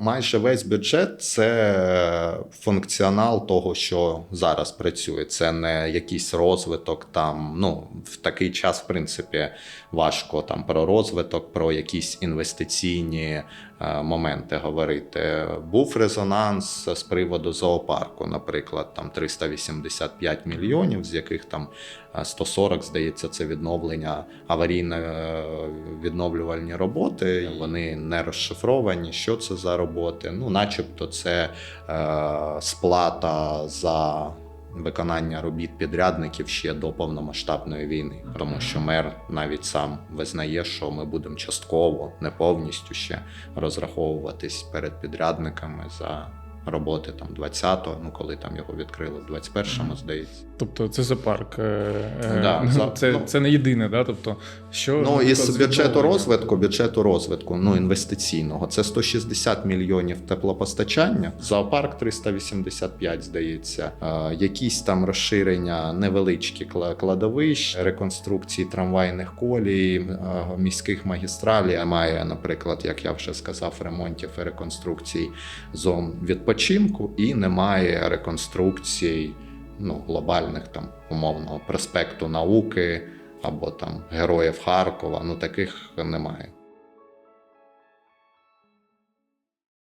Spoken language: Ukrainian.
майже весь бюджет це функціонал того, що зараз працює. Це не якийсь розвиток там. Ну в такий час, в принципі, важко там про розвиток, про якісь інвестиційні е, моменти говорити. Був резонанс з приводу зоопарку, наприклад, там 385 мільйонів, з яких там е, 140, здається, це відновлення аварійно е, відновлювальні роботи. Вони не розшифровані. Що це за роботи? Ну, начебто, це е, сплата за. Виконання робіт підрядників ще до повномасштабної війни, тому що мер навіть сам визнає, що ми будемо частково, не повністю ще розраховуватись перед підрядниками за роботи там 20-го, ну коли там його відкрили в 21-му, здається. Тобто це зоопарк. е, е, Да, ну, це, ну. це не єдине, да? тобто, що Ну з бюджету розвитку, бюджету розвитку, ну інвестиційного, це 160 мільйонів теплопостачання, зоопарк 385, здається, е, якісь там розширення невеличкі кладовищ, реконструкції трамвайних колій, міських магістралей. Має, наприклад, як я вже сказав, ремонтів і реконструкцій зон відпочинку, і немає реконструкцій ну, глобальних там умовного проспекту науки або там героїв Харкова. Ну таких немає.